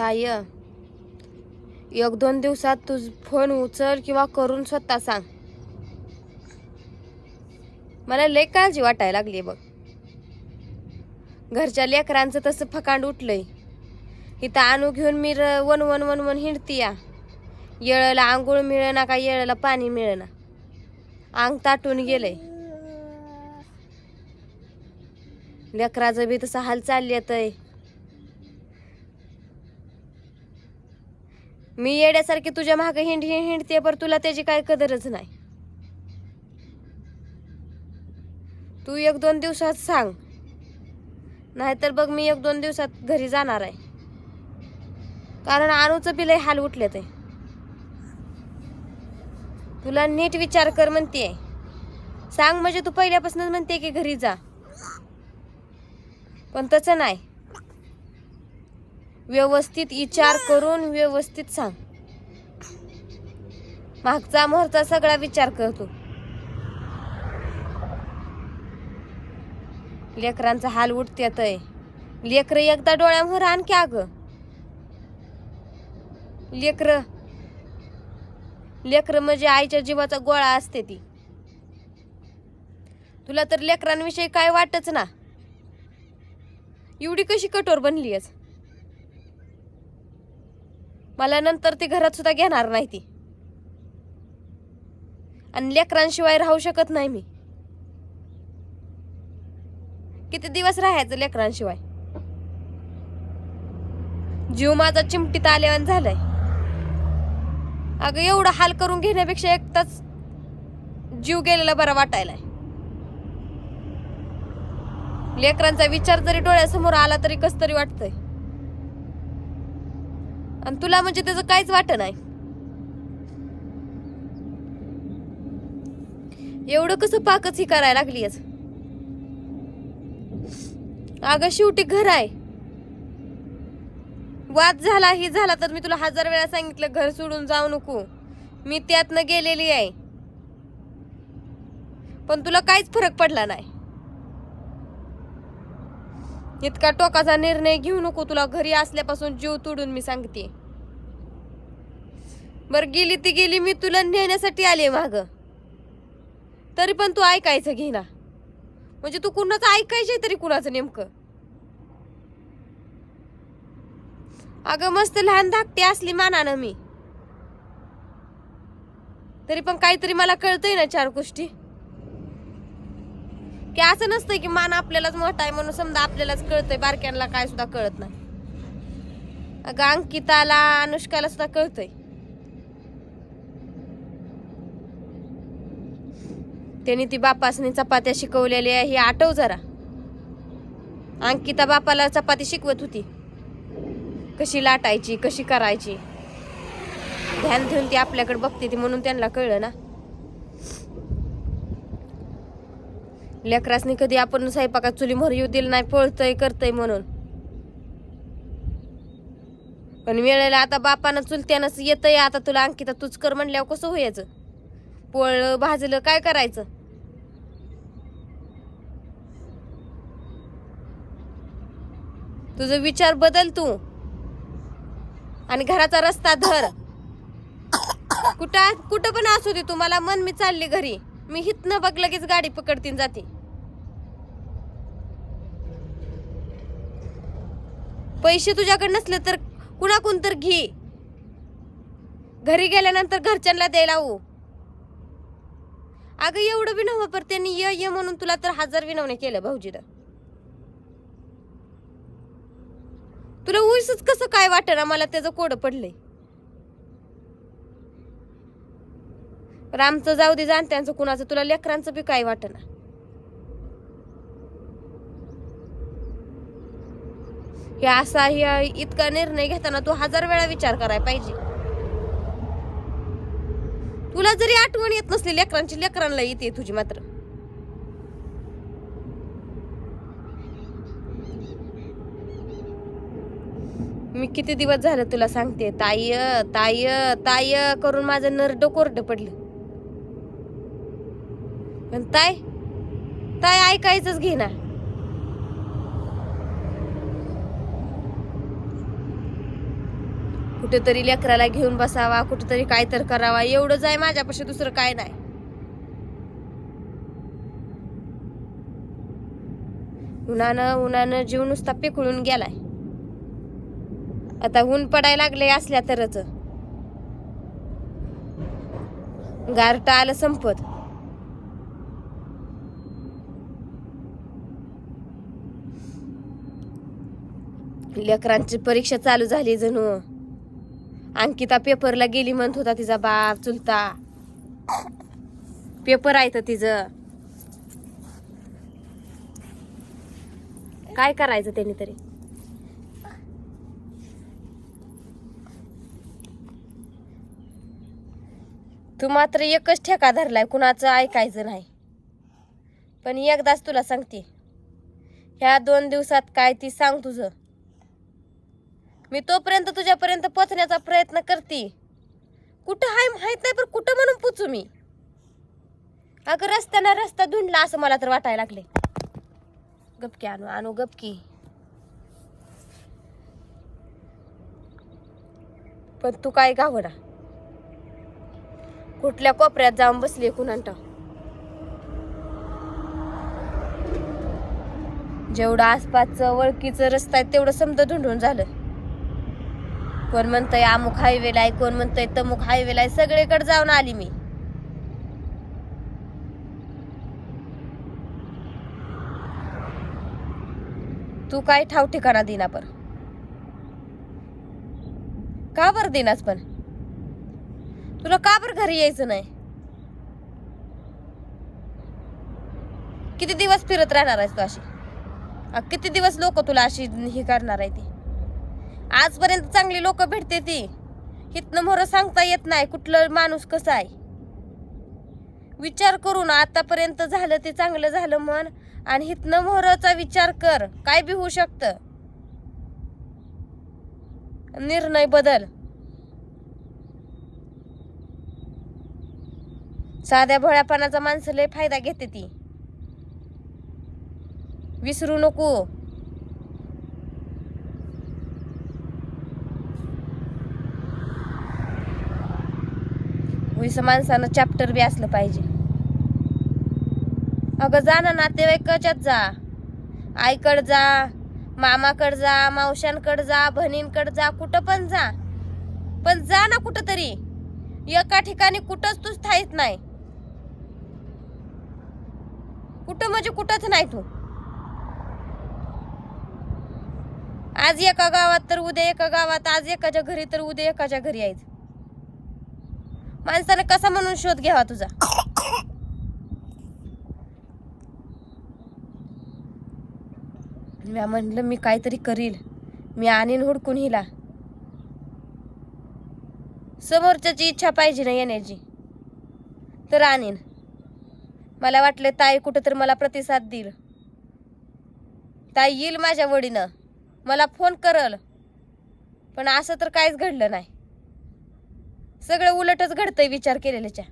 ताय एक दोन दिवसात तुझ फोन उचल किंवा करून स्वतः सांग. मला लय काळजी वाटायला लागली बघ. घरच्या लेकरांचं तसं फकांड उठलंय. इथं आणू घेऊन मी र वन वन वन वन हिंडती या येळेला आंघोळ मिळेना का येळेला पाणी मिळेना? अंग ताटून गेलंय. लेकराचं बी तसं हाल चालली आहे मी येड्यासारखी तुझ्या मागे हिंड हिंड हिंडते पर तुला त्याची काय कदरच नाही. तू एक दोन दिवसात सांग. नाहीतर बघ मी एक दोन दिवसात घरी जाणार आहे. कारण आणूचं बी हाल उठले ते तुला नीट विचार कर म्हणते सांग म्हणजे तू पहिल्यापासूनच म्हणते की घरी जा. पण तसं नाही. व्यवस्थित विचार करून व्यवस्थित सांग. मागचा मोहरचा सगळा विचार कर तू लेकरांचा हाल उठत्यात लेकर एकदा डोळ्यामोहर आणखी अग. लेकर लेकर म्हणजे आईच्या जीवाचा गोळा असते ती. तुला तर लेकरांविषयी काय वाटच ना? एवढी कशी कठोर बनली आहेस मला नंतर ती घरात सुद्धा घेणार नाही ती. आणि लेकरांशिवाय राहू शकत नाही मी. किती दिवस राहायचं लेकरांशिवाय? जीव माझा चिमटीत आल्यावर झालाय. अगं एवढं हाल करून घेण्यापेक्षा एकटाच जीव गेलेला बरा वाटायलाय. लेकरांचा विचार जरी डोळ्यासमोर आला तरी कस तरी वाटतंय. आणि तुला म्हणजे त्याचं काहीच वाट नाही. एवढं कसं पाकच ही करायला लागली अगं शेवटी घर आहे. वाद झाला ही झाला तर मी तुला हजार वेळा सांगितलं घर सोडून जाऊ नको. मी त्यातनं गेलेली आहे. पण तुला काहीच फरक पडला नाही. इतका टोकाचा निर्णय घेऊ नको तुला घरी असल्यापासून जीव तोडून मी सांगते. बर गेली ती गेली मी तुला नेण्यासाठी आले माग. तरी पण तू ऐकायचं घेना म्हणजे तू कुणाचं ऐकायचंय तरी कुणाचं नेमकं? अगं मस्त लहान धाकटी असली मानानं मी. तरी पण काहीतरी मला कळतंय ना चार गोष्टी. की असं नसतं की मान आपल्यालाच मोठा आहे म्हणून समजा आपल्यालाच कळतंय बारक्यांना काय सुद्धा कळत नाही. अगं अंकिताला अनुष्काला सुद्धा कळतंय. त्यांनी ती बापासनी चपात्या शिकवलेल्या आहे ही आठव जरा. अंकिता बापाला चपाती शिकवत होती. कशी लाटायची कशी करायची. ध्यान ठेवून ती आपल्याकडे बघते ती म्हणून त्यांना कळलं ना. लेकरासनी कधी आपण स्वयंपाकात चुली मोहर येऊ दिलं नाही पळतय करतय म्हणून. पण वेळेला आता बापानं चुलत्यानंच येतंय आता तुला अंकिता तूच कर म्हणल्यावर कसं व्हायचं? पोळलं भाजलं काय करायचं? तुझं विचार बदल तू. आणि घराचा रस्ता धर. कुठं कुठं पण असू दे तू मला मन मी चालली घरी. मी हितनं बघ लगेच गाडी पकडतीन जाते. पैसे तुझ्याकडे नसले तर कुणाकून तर घे. घरी गेल्यानंतर घरच्यांना द्यायला हो. अगं एवढं विनव पर त्यांनी ये ये म्हणून तुला तर हजार विनवणे केलं भाऊजीनं. तुला उईसच कसं काय वाटेना मला त्याचं कोड पडलंय. रामचं जाऊ दे जाणत्यांचं कुणाचं तुला लेकरांचं बी काय वाटना. हे असा हे इतका निर्णय घेताना तू हजार वेळा विचार करायला पाहिजे. तुला जरी आठवण येत नसली लेकरांची लेकरांना येते तुझी मात्र. मी किती दिवस झालं तुला सांगते ताय ताय ताय करून माझं नरड कोरड पडलं. पण ताय ताय ऐकायचंच घे ना कुठेतरी लेकराला घेऊन बसावा कुठेतरी काय तर करावा एवढंच आहे माझ्यापाशी दुसरं काय नाही. उन्हानं उन्हानं जीव नुसता पिकळून गेलाय. आता ऊन पडायला लागले असल्या तरच. गारटा आलं संपत. लेकरांची परीक्षा चालू झाली जणू. अंकिता पेपरला गेली म्हणत होता तिचा बाप चुलता. पेपर आहे तर तिचं. काय करायचं त्यांनी तरी? तू मात्र एकच ठेका धरलाय कुणाचं ऐकायचं नाही. पण एकदाच तुला सांगते. ह्या दोन दिवसात काय ती सांग तुझं. मी तोपर्यंत तुझ्यापर्यंत पोचण्याचा प्रयत्न करते. कुठं हाय माहीत नाही पण कुठं म्हणून पोचू मी? अगं रस्त्यानं रस्ता धुंडला असं मला तर वाटायला लागले गपकी आणू आणू गपकी. पण तू काय गावडा कुठल्या कोपऱ्यात जाऊन बसली कुणांटा जेवढं आसपासचं ओळखीचं रस्ता आहे तेवढं समजा धुंडून झालं. कोण म्हणतंय अमुक हायवेला आहे कोण म्हणतंय तमुक हायवेला आहे सगळीकडे जाऊन आली मी. तू काय ठाव ठिकाणा दिना पर का बर दिनाच पण? तुला का बर घरी यायचं नाही? किती दिवस फिरत राहणार आहेस तू अशी? किती दिवस लोक तुला अशी ही करणार आहे ती? आजपर्यंत चांगली लोक भेटते ती. हितनं मोर सांगता येत नाही कुठलं माणूस कसं आहे. विचार करून आतापर्यंत झालं ते चांगलं झालं म्हण आणि हितनं मोहराचा विचार कर काय बी होऊ शकत. निर्णय बदल. साध्या भोळ्यापणाचा माणसं लय फायदा घेते ती. विसरू नको. वीस माणसानं चॅप्टर बी असलं पाहिजे. अगं जा ना नातेवाईकाच्यात जा. आईकडं जा मामाकडं जा मावशांकडं जा बहिणींकडं जा कुठं पण जा. पण जा ना कुठं तरी एका ठिकाणी कुठंच तू स्थायित नाही. कुठं म्हणजे कुठंच नाही तू. आज एका गावात तर उद्या एका गावात आज एकाच्या घरी तर उद्या एकाच्या घरी यायचं. माणसानं कसा म्हणून शोध घ्यावा तुझा? मी म्हणलं मी काहीतरी करील. मी आणीन हुडकून हिला. समोरच्याची इच्छा पाहिजे ना येण्याची. तर आणीन. मला वाटलं ताई कुठं तर मला प्रतिसाद देईल. ताई येईल माझ्या वडीनं. मला फोन करल. पण असं तर काहीच घडलं नाही. सगळं उलटच घडतंय विचार केलेल्याच्या.